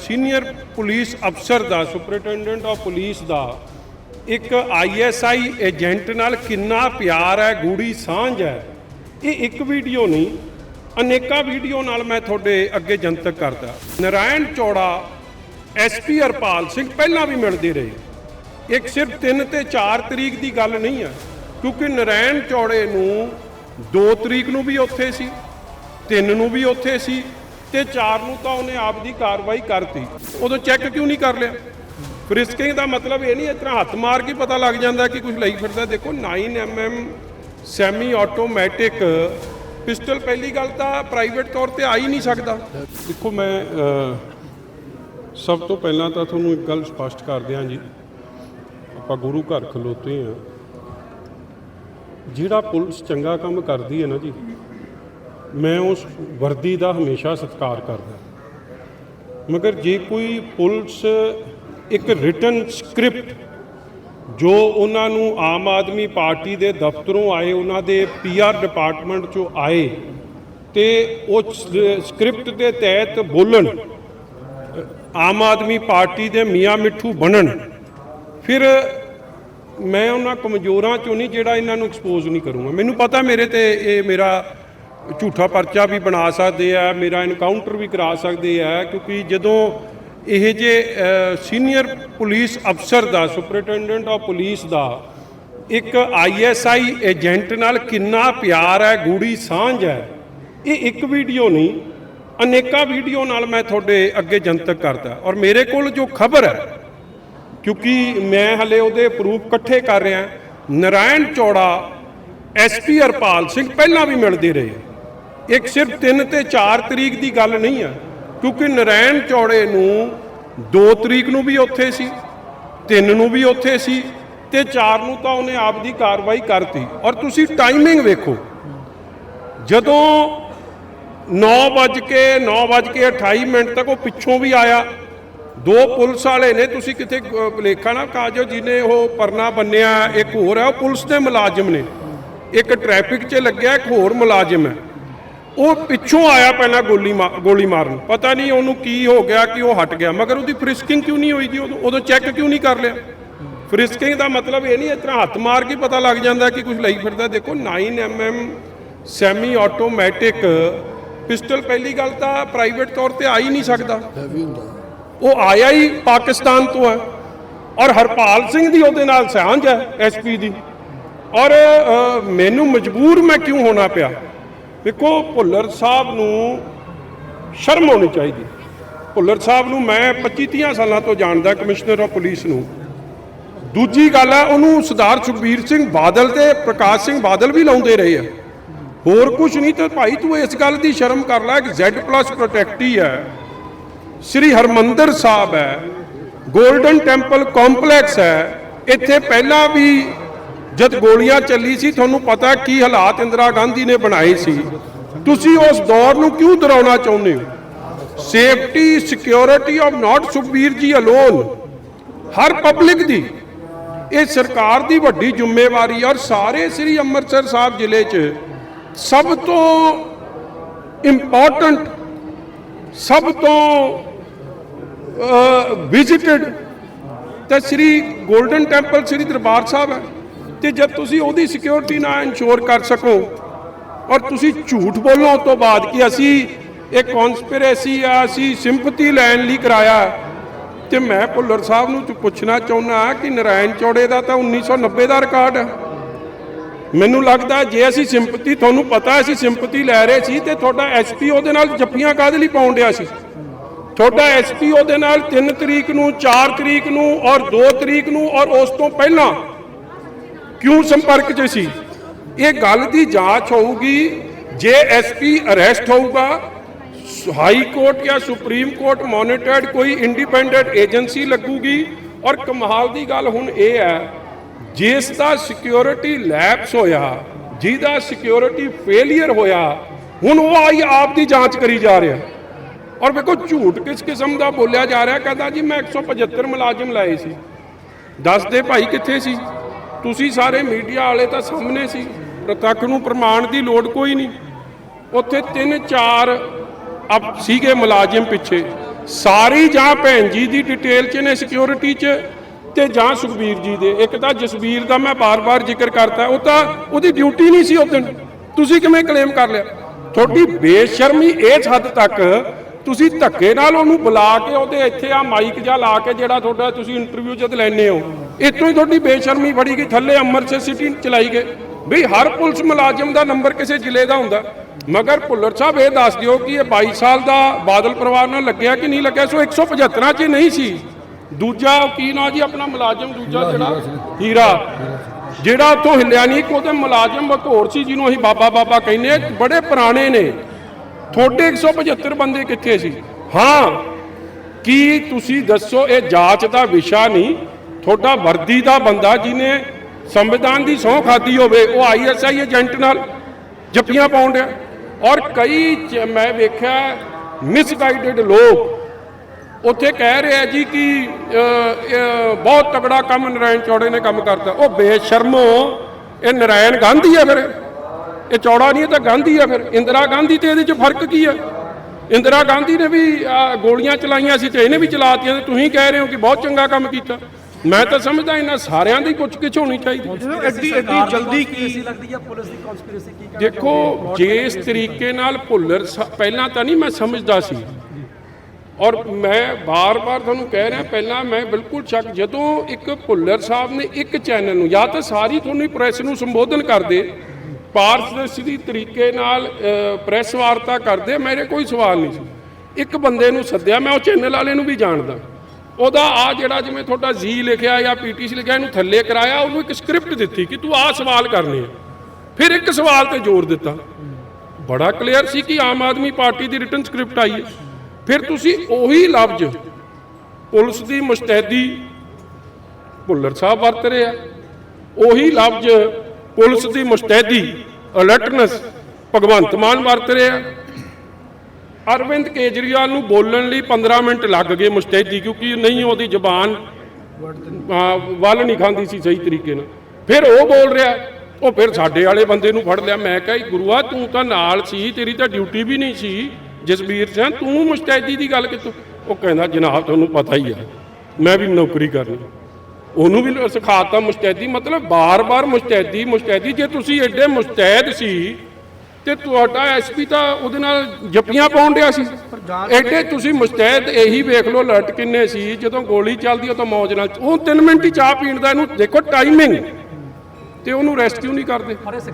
Senior police ਅਫਸਰ ਦਾ ਸੁਪਰਡੈਂਟੈਂਟ of police ਦਾ ਇੱਕ ISI agent ਨਾਲ ਕਿੰਨਾ ਪਿਆਰ ਹੈ, ਗੂੜੀ ਸਾਂਝ ਹੈ, ਇਹ ਇੱਕ ਵੀਡੀਓ ਨਹੀਂ, ਅਨੇਕਾਂ ਵੀਡੀਓ ਨਾਲ ਮੈਂ ਤੁਹਾਡੇ ਅੱਗੇ ਜਨਤਕ ਕਰਦਾ। ਨਰਾਇਣ ਚੌੜਾ ਐਸਪੀ ਹਰਪਾਲ ਸਿੰਘ ਪਹਿਲਾਂ ਵੀ ਮਿਲਦੇ ਰਹੇ। ਇੱਕ ਸਿਰਫ 3 ਤੇ 4 ਤਰੀਕ ਦੀ ਗੱਲ ਨਹੀਂ ਹੈ, ਕਿਉਂਕਿ ਨਰਾਇਣ ਚੌੜੇ ਨੂੰ 2 ਤਰੀਕ ਨੂੰ ਵੀ ਉੱਥੇ ਸੀ 3 ਨੂੰ ਵੀ ਉੱਥੇ ਸੀ ਤੇ 4 ਨੂੰ ਤਾਂ ਉਹਨੇ ਆਪ ਦੀ ਕਾਰਵਾਈ ਕਰਤੀ। ਉਦੋਂ ਚੈੱਕ ਕਿਉਂ ਨਹੀਂ ਕਰ ਲਿਆ? ਫ੍ਰਿਸਕਿੰਗ ਦਾ ਮਤਲਬ ਇਹ ਨਹੀਂ, ਇਸ ਤਰ੍ਹਾਂ ਹੱਥ ਮਾਰ ਕੇ ਪਤਾ ਲੱਗ ਜਾਂਦਾ ਕਿ ਕੁਝ ਲਈ ਫਿਰਦਾ। ਦੇਖੋ 9 mm ਸੈਮੀ ਆਟੋਮੈਟਿਕ ਪਿਸਟਲ ਪਹਿਲੀ ਗੱਲ ਤਾਂ ਪ੍ਰਾਈਵੇਟ ਤੌਰ ਤੇ ਆ ਹੀ ਨਹੀਂ ਸਕਦਾ। ਦੇਖੋ, ਮੈਂ ਸਭ ਤੋਂ ਪਹਿਲਾਂ ਤਾਂ ਤੁਹਾਨੂੰ ਇੱਕ ਗੱਲ ਸਪਸ਼ਟ ਕਰ ਦਿਆਂ ਜੀ। ਆਪਾਂ ਗੁਰੂ ਘਰ ਖਲੋਤੇ ਆ ਜਿਹੜਾ ਪੁਲਿਸ ਚੰਗਾ ਕੰਮ ਕਰਦੀ ਹੈ ਨਾ ਜੀ ਮੈਂ ਉਸ ਵਰਦੀ ਦਾ ਹਮੇਸ਼ਾ ਸਤਿਕਾਰ ਕਰਦਾ ਮਗਰ ਜੇ ਕੋਈ ਪੁਲਿਸ ਇੱਕ ਰਿਟਨ ਸਕ੍ਰਿਪਟ ਜੋ ਉਹਨਾਂ ਨੂੰ ਆਮ ਆਦਮੀ ਪਾਰਟੀ ਦੇ ਦਫ਼ਤਰੋਂ ਆਏ, ਉਹਨਾਂ ਦੇ ਪੀਆਰ ਡਿਪਾਰਟਮੈਂਟ ਚੋਂ ਆਏ ਤੇ ਉਹ ਸਕ੍ਰਿਪਟ ਦੇ ਤਹਿਤ ਬੋਲਣ, ਆਮ ਆਦਮੀ ਪਾਰਟੀ ਦੇ ਮੀਆਂ ਮਿੱਠੂ ਬਣਨ, ਫਿਰ ਮੈਂ ਉਹਨਾਂ ਕਮਜ਼ੋਰਾਂ ਚੋਂ ਨਹੀਂ, ਜਿਹੜਾ ਇਹਨਾਂ ਨੂੰ ਐਕਸਪੋਜ਼ ਨਹੀਂ ਕਰੂੰਗਾ। ਮੈਨੂੰ ਪਤਾ ਮੇਰੇ ਤੇ ਇਹ ਮੇਰਾ ਝੂਠਾ ਪਰਚਾ ਵੀ ਬਣਾ ਸਕਦੇ ਆ, ਮੇਰਾ ਇਨਕਾਊਂਟਰ ਵੀ ਕਰਾ ਸਕਦੇ ਆ, ਕਿਉਂਕਿ ਜਦੋਂ ਇਹ ਜੇ ਸੀਨੀਅਰ ਪੁਲਿਸ ਅਫਸਰ ਦਾ ਸੁਪਰਡੈਂਟੈਂਟ ਆਫ ਪੁਲਿਸ ਦਾ ਇੱਕ ਆਈਐਸਆਈ ਏਜੰਟ ਨਾਲ ਕਿੰਨਾ ਪਿਆਰ ਹੈ, ਗੂੜੀ ਸਾਂਝ ਹੈ, ਇਹ ਇੱਕ ਵੀਡੀਓ ਨਹੀਂ, ਅਨੇਕਾਂ ਵੀਡੀਓ ਨਾਲ ਮੈਂ ਤੁਹਾਡੇ ਅੱਗੇ ਜਨਤਕ ਕਰਦਾ। ਔਰ ਮੇਰੇ ਕੋਲ ਜੋ ਖਬਰ ਹੈ, ਕਿਉਂਕਿ ਮੈਂ ਹਲੇ ਉਹਦੇ ਪ੍ਰੂਫ ਇਕੱਠੇ ਕਰ ਰਿਹਾ, ਨਰਾਇਣ ਚੌੜਾ ਐਸਪੀ ਹਰਪਾਲ ਸਿੰਘ ਪਹਿਲਾਂ ਵੀ ਮਿਲਦੇ ਰਹੇ। ਇੱਕ ਸਿਰਫ 3 ਤੇ 4 ਤਰੀਕ ਦੀ ਗੱਲ ਨਹੀਂ ਹੈ ਕਿਉਂਕਿ ਨਰਾਇਣ ਚੌੜੇ ਨੂੰ 2 ਤਰੀਕ ਨੂੰ ਵੀ ਉੱਥੇ ਸੀ 3 ਨੂੰ ਵੀ ਉੱਥੇ ਸੀ ਤੇ 4 ਨੂੰ ਤਾਂ ਉਹਨੇ ਆਪ ਦੀ ਕਾਰਵਾਈ ਕਰਤੀ। ਔਰ ਤੁਸੀਂ ਟਾਈਮਿੰਗ ਵੇਖੋ, ਜਦੋਂ 9 ਵੱਜ ਕੇ 9 ਵੱਜ ਕੇ 28 ਮਿੰਟ ਤੱਕ ਉਹ ਪਿੱਛੋਂ ਵੀ ਆਇਆ, ਦੋ ਪੁਲਿਸ ਵਾਲੇ ਨੇ, ਤੁਸੀਂ ਕਿਤੇ ਲੇਖਾ ਨਾ ਕਾਜੋ ਜਿਹਨੇ ਉਹ ਪਰਨਾ ਬੰਨਿਆ, ਇੱਕ ਹੋਰ ਹੈ ਉਹ ਪੁਲਿਸ ਦੇ ਮੁਲਾਜ਼ਮ ਨੇ। ਇੱਕ ਟ੍ਰੈਫਿਕ 'ਚ ਲੱਗਿਆ, ਇੱਕ ਹੋਰ ਮੁਲਾਜ਼ਮ ਹੈ। ਉਹ ਪਿੱਛੋਂ ਆਇਆ ਪਹਿਲਾਂ ਗੋਲੀ ਗੋਲੀ ਮਾਰਨ। ਪਤਾ ਨਹੀਂ ਉਹਨੂੰ ਕੀ ਹੋ ਗਿਆ ਕਿ ਉਹ ਹਟ ਗਿਆ। ਮਗਰ ਉਹਦੀ ਫ੍ਰਿਸਕਿੰਗ ਕਿਉਂ ਨਹੀਂ ਹੋਈ ਜੀ? ਉਦੋਂ ਉਦੋਂ ਚੈੱਕ ਕਿਉਂ ਨਹੀਂ ਕਰ ਲਿਆ? ਫ੍ਰਿਸਕਿੰਗ ਦਾ ਮਤਲਬ ਇਹ ਨਹੀਂ ਇਸ ਤਰ੍ਹਾਂ ਹੱਥ ਮਾਰ ਕੇ ਪਤਾ ਲੱਗ ਜਾਂਦਾ ਕਿ ਕੁਝ ਲਈ ਫਿਰਦਾ। ਦੇਖੋ 9 mm ਸੈਮੀ ਆਟੋਮੈਟਿਕ ਪਿਸਟਲ ਪਹਿਲੀ ਗੱਲ ਤਾਂ ਪ੍ਰਾਈਵੇਟ ਤੌਰ ਤੇ ਆ ਹੀ ਨਹੀਂ ਸਕਦਾ। ਉਹ ਆਇਆ ਹੀ ਪਾਕਿਸਤਾਨ ਤੋਂ ਹੈ। ਔਰ ਹਰਪਾਲ ਸਿੰਘ ਦੀ ਉਹਦੇ ਨਾਲ ਸਾਂਝ ਹੈ ਐਸਪੀ ਦੀ। ਔਰ ਮੈਨੂੰ ਮਜਬੂਰ ਮੈਂ ਕਿਉਂ ਹੋਣਾ ਪਿਆ? ਦੇਖੋ, ਭੁੱਲਰ ਸਾਹਿਬ ਨੂੰ ਸ਼ਰਮ ਹੋਣੀ ਚਾਹੀਦੀ। ਭੁੱਲਰ ਸਾਹਿਬ ਨੂੰ ਮੈਂ 25 30 ਸਾਲਾਂ ਤੋਂ ਜਾਣਦਾ ਕਮਿਸ਼ਨਰ ਆਫ ਪੁਲਿਸ ਨੂੰ। ਦੂਜੀ ਗੱਲ ਹੈ, ਉਹਨੂੰ ਸਰਦਾਰ ਸੁਖਬੀਰ ਸਿੰਘ ਬਾਦਲ ਤੇ ਪ੍ਰਕਾਸ਼ ਸਿੰਘ ਬਾਦਲ ਵੀ ਲਾਉਂਦੇ ਰਹੇ ਆ। ਹੋਰ ਕੁਝ ਨਹੀਂ ਤੇ ਭਾਈ ਤੂੰ ਇਸ ਗੱਲ ਦੀ ਸ਼ਰਮ ਕਰ ਲੈ, ਕਿ Z+ ਪ੍ਰੋਟੈਕਟੀ ਹੈ ਸ੍ਰੀ ਹਰਮੰਦਰ ਸਾਹਿਬ ਹੈ ਗੋਲਡਨ ਟੈਂਪਲ ਕੰਪਲੈਕਸ ਹੈ। ਇੱਥੇ ਪਹਿਲਾਂ ਵੀ ਜਦ ਗੋਲੀਆਂ ਚੱਲੀ ਸੀ, ਤੁਹਾਨੂੰ ਪਤਾ ਕੀ ਹਾਲਾਤ ਇੰਦਰਾ ਗਾਂਧੀ ਨੇ ਬਣਾਏ ਸੀ? ਤੁਸੀਂ ਉਸ ਦੌਰ ਨੂੰ ਕਿਉਂ ਦਰਾਉਣਾ ਚਾਹੁੰਦੇ ਹੋ? Safety security of not Sukhbir ji alone Har public ਦੀ। ਇਹ ਸਰਕਾਰ ਦੀ ਵੱਡੀ ਜ਼ਿੰਮੇਵਾਰੀ ਔਰ ਸਾਰੇ ਸ੍ਰੀ ਅੰਮ੍ਰਿਤਸਰ ਸਾਹਿਬ ਜ਼ਿਲ੍ਹੇ 'ਚ ਸਭ ਤੋਂ ਇੰਪੋਰਟੈਂਟ ਸਭ ਤੋਂ ਵਿਜ਼ਿਟਡ ਤੇ ਸ੍ਰੀ ਗੋਲਡਨ ਟੈਂਪਲ ਸ੍ਰੀ ਦਰਬਾਰ ਸਾਹਿਬ ਹੈ। ਤੇ ਜਦ ਤੁਸੀਂ ਉਹਦੀ ਸਿਕਿਉਰਿਟੀ ਨਾ ਇਨਸ਼ੋਰ ਕਰ ਸਕੋ ਔਰ ਤੁਸੀਂ ਝੂਠ ਬੋਲੋ ਤੋਂ ਬਾਅਦ ਕਿ ਅਸੀਂ ਇਹ ਕਨਸਪੀਰੇਸੀ ਆ, ਅਸੀਂ ਸਿੰਪਥੀ ਲੈਣ ਲਈ ਕਰਾਇਆ, ਤੇ ਮੈਂ ਭੁੱਲਰ ਸਾਹਿਬ ਨੂੰ ਪੁੱਛਣਾ ਚਾਹੁੰਦਾ ਕਿ ਨਰਾਇਣ ਚੌੜੇ ਦਾ ਤਾਂ 1990 ਦਾ ਰਿਕਾਰਡ ਹੈ ਮੈਨੂੰ ਲੱਗਦਾ ਜੇ ਅਸੀਂ ਸਿੰਪਥੀ ਤੁਹਾਨੂੰ ਪਤਾ ਅਸੀਂ ਸਿੰਪਥੀ ਲੈ ਰਹੇ ਸੀ ਤੇ ਤੁਹਾਡਾ ਐਸਪੀ ਉਹਦੇ ਨਾਲ ਜੱਫੀਆਂ ਕਾਹਦੇ ਲਈ ਪਾਉਣ ਡਿਆ ਸੀ? ਤੁਹਾਡਾ ਐਸਪੀ ਉਹਦੇ ਨਾਲ 3 ਤਰੀਕ ਨੂੰ 4 ਤਰੀਕ ਨੂੰ ਔਰ 2 ਤਰੀਕ ਨੂੰ ਔਰ ਉਸ ਤੋਂ ਪਹਿਲਾਂ ਕਿਉਂ ਸੰਪਰਕ 'ਚ ਸੀ? ਇਹ ਗੱਲ ਦੀ ਜਾਂਚ ਹੋਊਗੀ, ਜੇ ਐਸਪੀ ਅਰੈਸਟ ਹੋਊਗਾ, ਹਾਈ ਕੋਰਟ ਜਾਂ ਸੁਪਰੀਮ ਕੋਰਟ ਮੋਨੀਟਰਡ ਕੋਈ ਇੰਡੀਪੈਂਡੈਂਟ ਏਜੰਸੀ ਲੱਗੂਗੀ। ਔਰ ਕਮਾਲ ਦੀ ਗੱਲ ਹੁਣ ਇਹ ਹੈ, ਜਿਸ ਦਾ ਸਿਕਿਉਰਿਟੀ ਲੈਪਸ ਹੋਇਆ, ਜਿਹਦਾ ਸਿਕਿਉਰਿਟੀ ਫੇਲਿਅਰ ਹੋਇਆ, ਹੁਣ ਉਹ ਆਈ ਆਪ ਦੀ ਜਾਂਚ ਕਰੀ ਜਾ ਰਿਹਾ। ਔਰ ਵੇਖੋ, ਝੂਠ ਕਿਸ ਕਿਸਮ ਦਾ ਬੋਲਿਆ ਜਾ ਰਿਹਾ, ਕਹਿੰਦਾ ਜੀ ਮੈਂ 175 ਮੁਲਾਜ਼ਮ ਲਾਏ ਸੀ। ਦੱਸ ਦੇ ਭਾਈ ਕਿੱਥੇ ਸੀ? ਤੁਸੀਂ ਸਾਰੇ ਮੀਡੀਆ ਵਾਲੇ ਤਾਂ ਸਾਹਮਣੇ ਸੀ, ਪ੍ਰਤੱਖ ਨੂੰ ਪ੍ਰਮਾਣ ਦੀ ਲੋੜ ਕੋਈ ਨਹੀਂ। ਉੱਥੇ ਤਿੰਨ ਚਾਰ ਅਪ ਸੀਗੇ ਮੁਲਾਜ਼ਮ ਪਿੱਛੇ। ਸਾਰੀ ਜਾਂ ਭੈਣ ਜੀ ਦੀ ਡਿਟੇਲ ਚ ਨੇ ਸਿਕਿਉਰਿਟੀ ਚ ਤੇ ਜਾਂ ਸੁਖਬੀਰ ਜੀ ਦੇ। ਇੱਕ ਤਾਂ ਜਸਬੀਰ ਦਾ ਮੈਂ ਬਾਰ-ਬਾਰ ਜ਼ਿਕਰ ਕਰਤਾ, ਉਹ ਤਾਂ ਉਹਦੀ ਡਿਊਟੀ ਨਹੀਂ ਸੀ ਉਸ ਦਿਨ। ਤੁਸੀਂ ਕਿਵੇਂ ਕਲੇਮ ਕਰ ਲਿਆ? ਤੁਹਾਡੀ ਬੇਸ਼ਰਮੀ ਇਸ ਹੱਦ ਤੱਕ, ਤੁਸੀਂ ਧੱਕੇ ਨਾਲ ਉਹਨੂੰ ਬੁਲਾ ਕੇ ਉਹਦੇ ਇੱਥੇ ਆ ਮਾਈਕ ਜਾਂ ਲਾ ਕੇ ਜਿਹੜਾ ਤੁਹਾਡਾ ਤੁਸੀਂ ਇੰਟਰਵਿਊ ਜਦ ਲੈਣੇ ਹੋ। ਇੱਥੋਂ ਹੀ ਤੁਹਾਡੀ ਬੇਸ਼ਰਮੀ ਫੜੀ ਗਈ ਥੱਲੇ ਅੰਮ੍ਰਿਤਸਰ ਸਿਟੀ ਚਲਾਈ ਗਏ। ਵੀ ਹਰ ਪੁਲਿਸ ਮੁਲਾਜ਼ਮ ਦਾ ਨੰਬਰ ਕਿਸੇ ਜ਼ਿਲ੍ਹੇ ਦਾ ਹੁੰਦਾ। ਮਗਰ ਭੁੱਲਰ ਸਾਹਿਬ ਇਹ ਦੱਸ ਦਿਓ ਕਿ ਇਹ 22 ਸਾਲ ਦਾ ਬਾਦਲ ਪਰਿਵਾਰ ਨਾਲ ਲੱਗਿਆ ਕਿ ਨਹੀਂ ਲੱਗਿਆ? ਸੋ 175 ਚ ਨਹੀਂ ਸੀ। ਦੂਜਾ ਕੀ ਨਾਂ ਜੀ ਆਪਣਾ ਮੁਲਾਜ਼ਮ ਦੂਜਾ ਜਿਹੜਾ? ਹੀਰਾ ਜਿਹੜਾ ਉੱਥੋਂ ਹਿੱਲਿਆ ਨਹੀਂ ਕਿ ਉਹਦੇ ਮੁਲਾਜ਼ਮ ਬਕੌਰ ਸੀ ਜਿਹਨੂੰ ਅਸੀਂ ਬਾਬਾ ਬਾਬਾ ਕਹਿੰਦੇ ਬੜੇ ਪੁਰਾਣੇ ਨੇ। ਤੁਹਾਡੇ 175 ਬੰਦੇ ਕਿੱਥੇ ਸੀ? ਹਾਂ ਕੀ ਤੁਸੀਂ ਦੱਸੋ ਇਹ ਜਾਂਚ ਦਾ ਵਿਸ਼ਾ ਨਹੀਂ? ਤੁਹਾਡਾ ਵਰਦੀ ਦਾ ਬੰਦਾ ਜਿਹਨੇ ਸੰਵਿਧਾਨ ਦੀ ਸਹੁੰ ਖਾਦੀ ਹੋਵੇ, ਉਹ ਆਈਐਸਆਈ ਏਜੰਟ ਨਾਲ ਜੱਫੀਆਂ ਪਾਉਣ ਡਿਆ। ਔਰ ਕਈ ਚ- ਮੈਂ ਵੇਖਿਆ ਮਿਸਗਾਈਡਡ ਲੋਕ ਉੱਥੇ ਕਹਿ ਰਿਹਾ ਜੀ ਕਿ ਬਹੁਤ ਤਕੜਾ ਕੰਮ ਨਰਾਇਣ ਚੌੜੇ ਨੇ ਕੰਮ ਕਰਤਾ। ਉਹ ਬੇਸ਼ਰਮੋ ਇਹ ਨਰਾਇਣ ਗਾਂਧੀ ਹੈ ਫਿਰ। ਇਹ ਚੌੜਾ ਨਹੀਂ, ਇਹ ਤਾਂ ਗਾਂਧੀ ਹੈ ਫਿਰ। ਇੰਦਰਾ ਗਾਂਧੀ ਤੇ ਇਹਦੇ 'ਚ ਫ਼ਰਕ ਕੀ ਹੈ ਇੰਦਰਾ ਗਾਂਧੀ ਨੇ ਵੀ ਗੋਲੀਆਂ ਚਲਾਈਆਂ ਸੀ ਤੇ ਇਹਨੇ ਵੀ ਚਲਾਤੀਆਂ ਤੇ ਤੁਸੀਂ ਕਹਿ ਰਹੇ ਹੋ ਕਿ ਬਹੁਤ ਚੰਗਾ ਕੰਮ ਕੀਤਾ। ਮੈਂ ਤਾਂ ਸਮਝਦਾ ਇਹਨਾਂ ਸਾਰਿਆਂ ਦੀ ਕੁਝ ਕਿਛ ਹੋਣੀ ਚਾਹੀਦੀ ਐਡੀ ਐਡੀ ਜਲਦੀ ਕੀ ਲੱਗਦੀ ਹੈ ਪੁਲਿਸ ਦੀ ਕਨਸਪੀਰੇਸੀ ਕੀ ਕਹਿਣਾ ਦੇਖੋ ਜਿਸ ਤਰੀਕੇ ਨਾਲ ਭੁੱਲਰ ਪਹਿਲਾਂ ਤਾਂ ਨਹੀਂ ਮੈਂ ਸਮਝਦਾ ਸੀ। ਔਰ ਮੈਂ ਬਾਰ-ਬਾਰ ਤੁਹਾਨੂੰ ਕਹਿ ਰਿਹਾ ਪਹਿਲਾਂ ਮੈਂ ਬਿਲਕੁਲ ਸ਼ੱਕ ਜਦੋਂ ਇੱਕ ਭੁੱਲਰ ਸਾਹਿਬ ਨੇ ਇੱਕ ਚੈਨਲ ਨੂੰ ਜਾਂ ਤਾਂ ਸਾਰੀ ਤੁਹਾਨੂੰ ਪ੍ਰੈਸ ਨੂੰ ਸੰਬੋਧਨ ਕਰਦੇ ਪਾਰਦਰਸ਼ੀ ਤਰੀਕੇ ਨਾਲ ਪ੍ਰੈਸ ਵਾਰਤਾ ਕਰਦੇ ਮੇਰੇ ਕੋਈ ਸਵਾਲ ਨਹੀਂ ਸੀ। ਇੱਕ ਬੰਦੇ ਨੂੰ ਸੱਦਿਆ ਮੈਂ ਉਹ ਚੈਨਲ ਵਾਲੇ ਨੂੰ ਵੀ ਜਾਣਦਾ। ਉਹਦਾ ਆ ਜਿਹੜਾ ਜਿਵੇਂ ਤੁਹਾਡਾ ਜੀ ਲਿਖਿਆ ਜਾਂ ਪੀਟੀਸੀ ਲਿਖਿਆ, ਇਹਨੂੰ ਥੱਲੇ ਕਰਾਇਆ, ਉਹਨੂੰ ਇੱਕ ਸਕ੍ਰਿਪਟ ਦਿੱਤੀ ਕਿ ਤੂੰ ਆਹ ਸਵਾਲ ਕਰਨੇ ਆ। ਫਿਰ ਇੱਕ ਸਵਾਲ ਤੇ ਜ਼ੋਰ ਦਿੱਤਾ। ਬੜਾ ਕਲੀਅਰ ਸੀ ਕਿ ਆਮ ਆਦਮੀ ਪਾਰਟੀ ਦੀ ਰਿਟਨ ਸਕ੍ਰਿਪਟ ਆਈ ਹੈ। ਫਿਰ ਤੁਸੀਂ ਉਹੀ ਲਫ਼ਜ਼ ਪੁਲਿਸ ਦੀ ਮੁਸਤੈਦੀ ਭੁੱਲਰ ਸਾਹਿਬ ਵਰਤ ਰਹੇ ਆ। ਉਹੀ ਲਫ਼ਜ਼ ਪੁਲਿਸ ਦੀ ਮੁਸਤੈਦੀ ਅਲਰਟਨੈਸ ਭਗਵੰਤ ਮਾਨ ਵਰਤ ਰਹੇ ਆ। ਅਰਵਿੰਦ ਕੇਜਰੀਵਾਲ ਨੂੰ ਬੋਲਣ ਲਈ 15 ਮਿੰਟ ਲੱਗ ਗਏ ਮੁਸਤੈਦੀ, ਕਿਉਂਕਿ ਨਹੀਂ ਉਹਦੀ ਜ਼ਬਾਨ ਵੱਲ ਨਹੀਂ ਖਾਂਦੀ ਸੀ ਸਹੀ ਤਰੀਕੇ ਨਾਲ। ਫਿਰ ਉਹ ਬੋਲ ਰਿਹਾ, ਉਹ ਫਿਰ ਸਾਡੇ ਵਾਲੇ ਬੰਦੇ ਨੂੰ ਫੜ ਲਿਆ। ਮੈਂ ਕਿਹਾ "ਈ ਗੁਰੂਆ, ਤੂੰ ਤਾਂ ਨਾਲ ਸੀ, ਤੇਰੀ ਤਾਂ ਡਿਊਟੀ ਵੀ ਨਹੀਂ ਸੀ, ਜਸਬੀਰ ਸਿੰਘ, ਤੂੰ ਮੁਸਤੈਦੀ ਦੀ ਗੱਲ ਕਿਤੋਂ ਉਹ ਕਹਿੰਦਾ, ਜਨਾਬ, ਤੁਹਾਨੂੰ ਪਤਾ ਹੀ ਹੈ ਮੈਂ ਵੀ ਨੌਕਰੀ ਕਰਨੀ ਉਹਨੂੰ ਵੀ ਸਿਖਾਤਾ ਮੁਸਤੈਦੀ, ਮਤਲਬ ਬਾਰ-ਬਾਰ ਮੁਸਤੈਦੀ ਮੁਸਤੈਦੀ, ਜੇ ਤੁਸੀਂ ਐਡੇ ਮੁਸਤੈਦ ਸੀ ਤੇ ਤੁਹਾਡਾ ਐਸਪੀ ਤਾਂ ਉਹਦੇ ਨਾਲ ਜੱਪੀਆਂ ਪਾਉਣ ਡਿਆ ਸੀ। ਐਡੇ ਤੁਸੀਂ ਮੁਸਤੈਦ ਇਹੀ ਵੇਖ ਲਓ ਅਲਰਟ ਕਿੰਨੇ ਸੀ, ਜਦੋਂ ਗੋਲੀ ਚੱਲਦੀ ਉਹ ਤਾਂ ਮੌਜ ਨਾਲ, ਉਹ 3 ਮਿੰਟ ਹੀ ਚਾਹ ਪੀਣ ਦਾ ਇਹਨੂੰ ਦੇਖੋ ਟਾਈਮਿੰਗ ਤੇ ਉਹਨੂੰ ਰੈਸਕਿਊ ਨਹੀਂ ਕਰਦੇ?